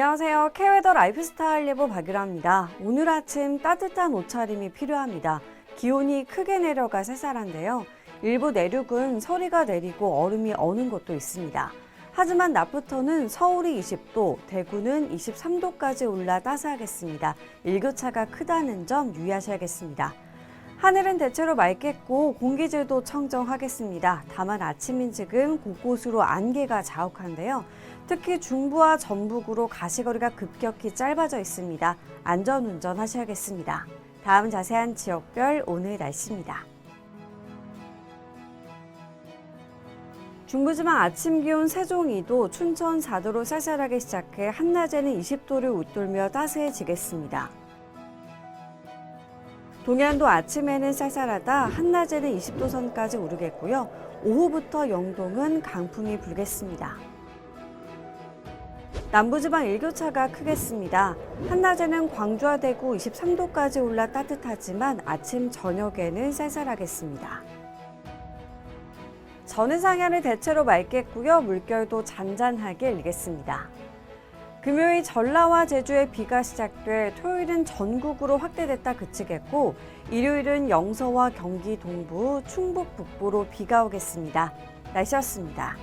안녕하세요. 케웨더 라이프스타일 예보 박유라입니다. 오늘 아침 따뜻한 옷차림이 필요합니다. 기온이 크게 내려가 쌀쌀한데요. 일부 내륙은 서리가 내리고 얼음이 어는 곳도 있습니다. 하지만 낮부터는 서울이 20도, 대구는 23도까지 올라 따스하겠습니다. 일교차가 크다는 점 유의하셔야겠습니다. 하늘은 대체로 맑겠고 공기질도 청정하겠습니다. 다만 아침인 지금 곳곳으로 안개가 자욱한데요. 특히 중부와 전북으로 가시거리가 급격히 짧아져 있습니다. 안전운전 하셔야겠습니다. 다음 자세한 지역별 오늘 날씨입니다. 중부지방 아침 기온 세종 2도, 춘천 4도로 쌀쌀하게 시작해 한낮에는 20도를 웃돌며 따스해지겠습니다. 동해안도 아침에는 쌀쌀하다 한낮에는 20도 선까지 오르겠고요. 오후부터 영동은 강풍이 불겠습니다. 남부지방 일교차가 크겠습니다. 한낮에는 광주와 대구 23도까지 올라 따뜻하지만 아침 저녁에는 쌀쌀하겠습니다. 전해상해는 대체로 맑겠고요. 물결도 잔잔하게 일겠습니다. 금요일 전라와 제주에 비가 시작돼 토요일은 전국으로 확대됐다 그치겠고 일요일은 영서와 경기 동부, 충북 북부로 비가 오겠습니다. 날씨였습니다.